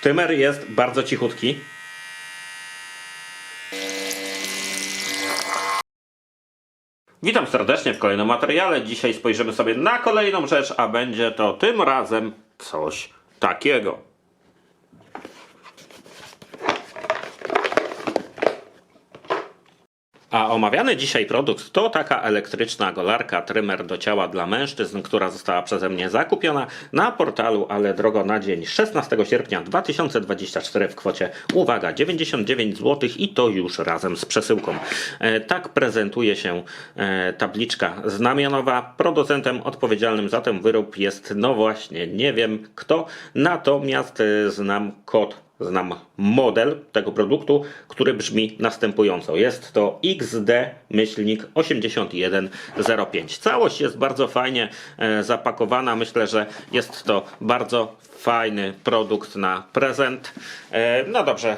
Tymer jest bardzo cichutki. Witam serdecznie w kolejnym materiale. Dzisiaj spojrzymy sobie na kolejną rzecz, a będzie to tym razem coś takiego. A omawiany dzisiaj produkt to taka elektryczna golarka trymer do ciała dla mężczyzn, która została przeze mnie zakupiona na portalu Ale Drogo na dzień 16 sierpnia 2024 w kwocie, uwaga, 99 zł i to już razem z przesyłką. E, tak prezentuje się e, tabliczka znamionowa. Producentem odpowiedzialnym za ten wyrób jest, no właśnie, nie wiem kto, natomiast e, znam kod znam model tego produktu, który brzmi następująco. Jest to XD-8105. Całość jest bardzo fajnie e, zapakowana. Myślę, że jest to bardzo fajny produkt na prezent. E, no dobrze,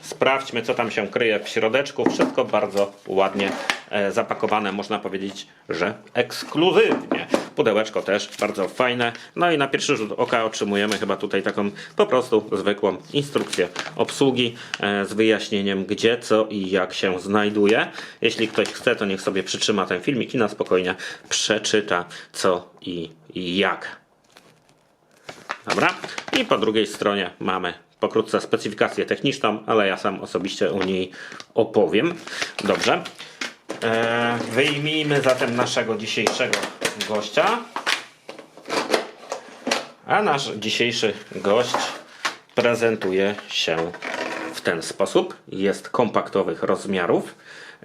Sprawdźmy, co tam się kryje w środeczku. Wszystko bardzo ładnie e, zapakowane, można powiedzieć, że ekskluzywnie. Pudełeczko też bardzo fajne. No i na pierwszy rzut oka otrzymujemy chyba tutaj taką po prostu zwykłą instrukcję obsługi e, z wyjaśnieniem, gdzie, co i jak się znajduje. Jeśli ktoś chce, to niech sobie przytrzyma ten filmik i na spokojnie przeczyta, co i jak. Dobra. I po drugiej stronie mamy pokrótce specyfikację techniczną, ale ja sam osobiście o niej opowiem. Dobrze. Eee, wyjmijmy zatem naszego dzisiejszego gościa. A nasz dzisiejszy gość prezentuje się w ten sposób. Jest kompaktowych rozmiarów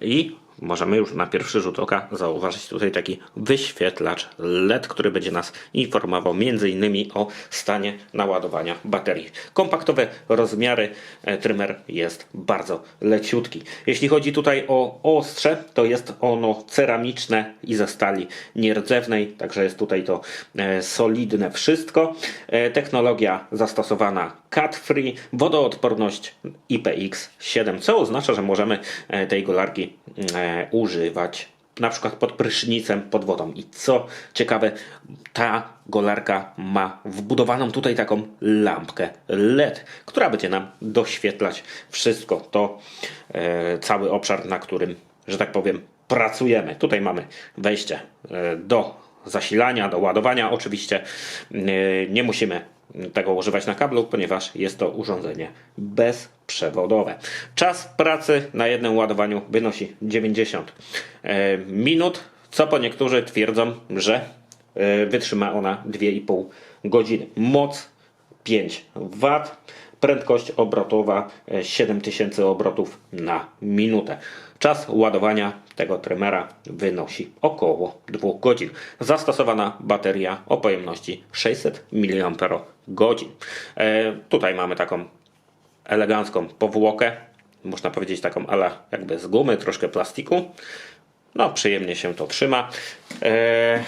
i możemy już na pierwszy rzut oka zauważyć tutaj taki wyświetlacz LED, który będzie nas informował m.in. o stanie naładowania baterii. Kompaktowe rozmiary, e, trymer jest bardzo leciutki. Jeśli chodzi tutaj o ostrze, to jest ono ceramiczne i ze stali nierdzewnej, także jest tutaj to e, solidne wszystko. E, Technologia zastosowana cut-free, wodoodporność IPX7, co oznacza, że możemy e, tej golarki e, używać na przykład pod prysznicem, pod wodą. I co ciekawe, ta golarka ma wbudowaną tutaj taką lampkę LED, która będzie nam doświetlać wszystko to, e, cały obszar, na którym, że tak powiem, pracujemy. Tutaj mamy wejście do zasilania, do ładowania. Oczywiście nie musimy tego używać na kablu, ponieważ jest to urządzenie bezprzewodowe. Czas pracy na jednym ładowaniu wynosi 90 e, minut, co po niektórzy twierdzą, że e, wytrzyma ona 2,5 godziny. Moc 5 W, prędkość obrotowa e, 7000 obrotów na minutę. Czas ładowania tego trymera wynosi około 2 godzin. Zastosowana bateria o pojemności 600 mAh. E, tutaj mamy taką elegancką powłokę, można powiedzieć taką ala jakby z gumy, troszkę plastiku. No, przyjemnie się to trzyma. E,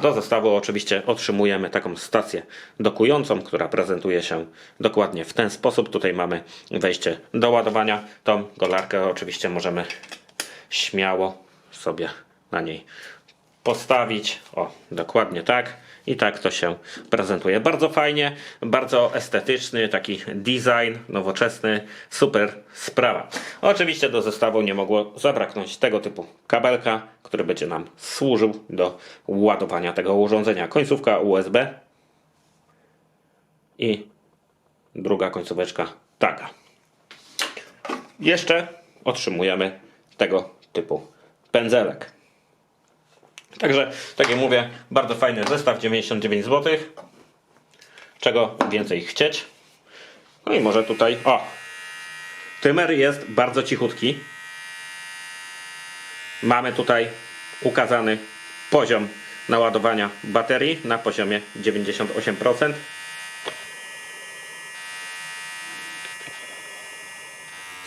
Do zestawu oczywiście otrzymujemy taką stację dokującą, która prezentuje się dokładnie w ten sposób. Tutaj mamy wejście do ładowania. Tą golarkę oczywiście możemy śmiało sobie na niej postawić. O, dokładnie tak. I tak to się prezentuje. Bardzo fajnie, bardzo estetyczny, taki design nowoczesny, super sprawa. Oczywiście do zestawu nie mogło zabraknąć tego typu kabelka, który będzie nam służył do ładowania tego urządzenia. Końcówka USB i druga końcóweczka taka. Jeszcze otrzymujemy tego typu pędzelek. Także, tak jak mówię, bardzo fajny zestaw, 99 zł. Czego więcej chcieć? No i może tutaj, o! Trymer jest bardzo cichutki. Mamy tutaj ukazany poziom naładowania baterii na poziomie 98%.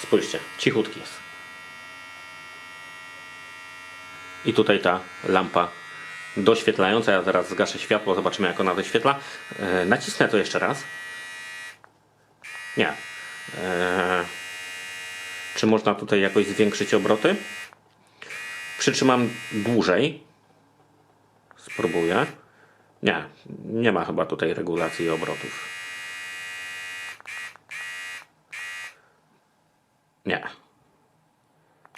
Spójrzcie, cichutki jest. I tutaj ta lampa doświetlająca. Ja zaraz zgaszę światło, zobaczymy jak ona doświetla. E, nacisnę to jeszcze raz. Nie. E, czy można tutaj jakoś zwiększyć obroty? Przytrzymam dłużej. Spróbuję. Nie, nie ma chyba tutaj regulacji obrotów. Nie.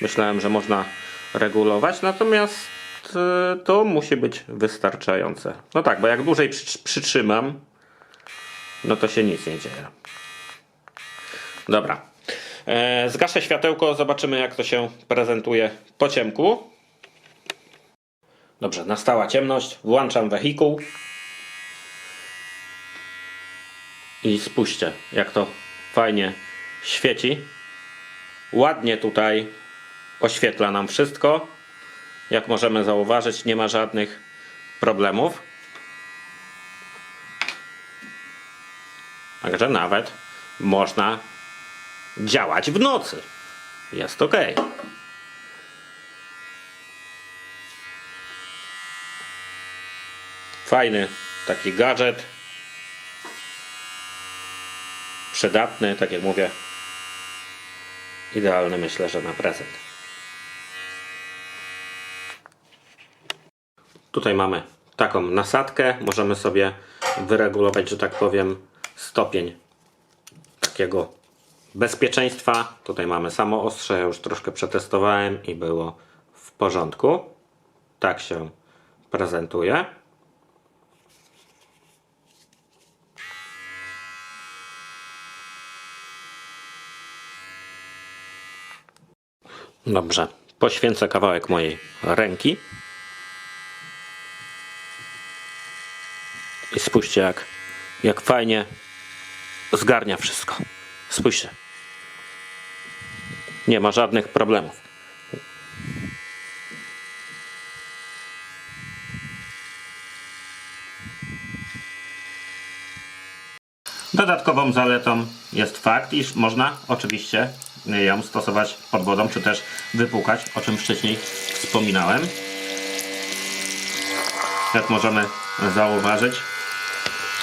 Myślałem, że można regulować, natomiast e, to musi być wystarczające. No tak, bo jak dłużej przy, przytrzymam, no to się nic nie dzieje. Dobra. E, zgaszę światełko, zobaczymy jak to się prezentuje po ciemku. Dobrze, nastała ciemność, włączam wehikuł. I spójrzcie, jak to fajnie świeci. Ładnie tutaj oświetla nam wszystko. Jak możemy zauważyć, nie ma żadnych problemów. Także nawet można działać w nocy. Jest ok. Fajny taki gadżet. Przydatny, tak jak mówię. Idealny myślę, że na prezent. Tutaj mamy taką nasadkę. Możemy sobie wyregulować, że tak powiem, stopień takiego bezpieczeństwa. Tutaj mamy samo ostrze, ja już troszkę przetestowałem i było w porządku. Tak się prezentuje. Dobrze, poświęcę kawałek mojej ręki. I spójrzcie, jak, jak fajnie zgarnia wszystko. Spójrzcie. Nie ma żadnych problemów. Dodatkową zaletą jest fakt, iż można oczywiście ją stosować pod wodą, czy też wypłukać, o czym wcześniej wspominałem. Jak możemy zauważyć,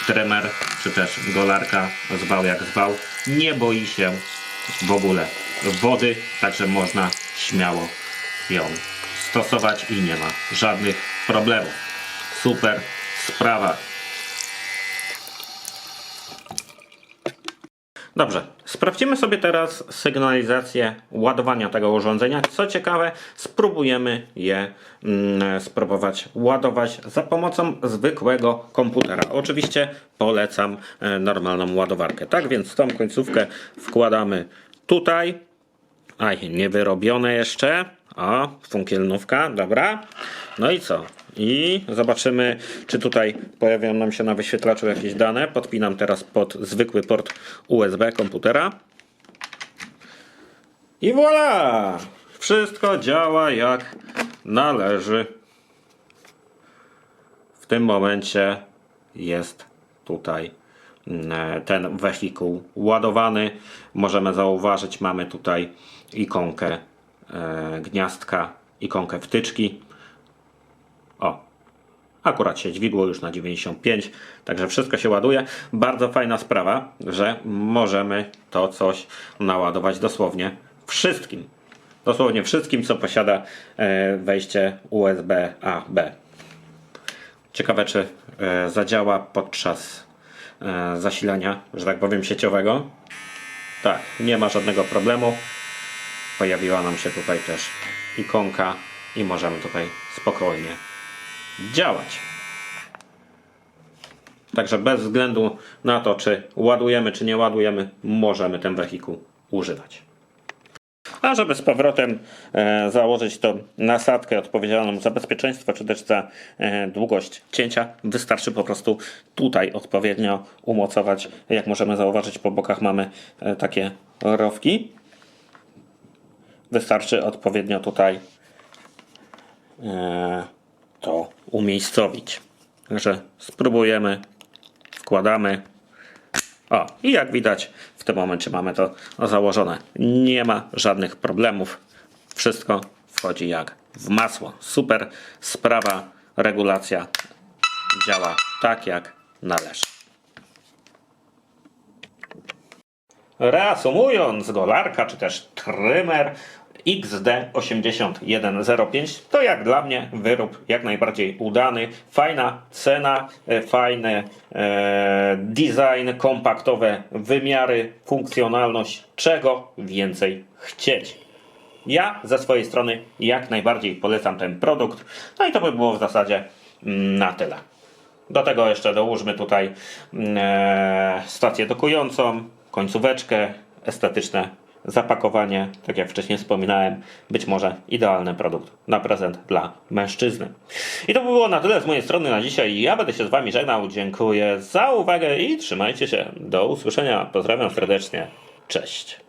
tremer, czy też golarka, zwał jak zwał, nie boi się w ogóle wody, także można śmiało ją stosować i nie ma żadnych problemów. Super sprawa. Dobrze, sprawdzimy sobie teraz sygnalizację ładowania tego urządzenia. Co ciekawe, spróbujemy je mm, spróbować ładować za pomocą zwykłego komputera. Oczywiście polecam e, normalną ładowarkę. Tak więc tą końcówkę wkładamy tutaj. Aj, nie wyrobione jeszcze. O, funkielnówka, dobra. No i co? I zobaczymy, czy tutaj pojawią nam się na wyświetlaczu jakieś dane. Podpinam teraz pod zwykły port USB komputera. I voilà! Wszystko działa jak należy. W tym momencie jest tutaj mm, ten wehikuł ładowany. Możemy zauważyć, mamy tutaj ikonkę e, gniazdka, ikonkę wtyczki. O, akurat się dźwigło już na 95, także wszystko się ładuje. Bardzo fajna sprawa, że możemy to coś naładować dosłownie wszystkim. Dosłownie wszystkim, co posiada e, wejście USB-A-B. Ciekawe, czy e, zadziała podczas e, zasilania, że tak powiem, sieciowego. Tak, nie ma żadnego problemu. Pojawiła nam się tutaj też ikonka i możemy tutaj spokojnie działać. Także bez względu na to, czy ładujemy, czy nie ładujemy, możemy ten wehikuł używać. A żeby z powrotem e, założyć tą nasadkę odpowiedzialną za bezpieczeństwo, czy też za e, długość cięcia, wystarczy po prostu tutaj odpowiednio umocować. Jak możemy zauważyć, po bokach mamy e, takie rowki. Wystarczy odpowiednio tutaj to umiejscowić. Także spróbujemy, wkładamy. O, i jak widać, w tym momencie mamy to założone. Nie ma żadnych problemów. Wszystko wchodzi jak w masło. Super sprawa, regulacja działa tak jak należy. Reasumując, golarka czy też trymer XD8105 to jak dla mnie wyrób jak najbardziej udany. Fajna cena, e, fajny e, design, kompaktowe wymiary, funkcjonalność. Czego więcej chcieć? Ja ze swojej strony jak najbardziej polecam ten produkt. No i to by było w zasadzie mm, na tyle. Do tego jeszcze dołóżmy tutaj mm, e, stację dokującą, końcóweczkę, estetyczne zapakowanie, tak jak wcześniej wspominałem, być może idealny produkt na prezent dla mężczyzny. I to by było na tyle z mojej strony na dzisiaj. Ja będę się z Wami żegnał. Dziękuję za uwagę i trzymajcie się. Do usłyszenia. Pozdrawiam serdecznie. Cześć.